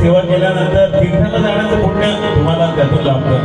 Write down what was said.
सेवा केल्यानंतर तीर्थाला जाण्याचं पुण्य तुम्हाला त्यातून लाभतं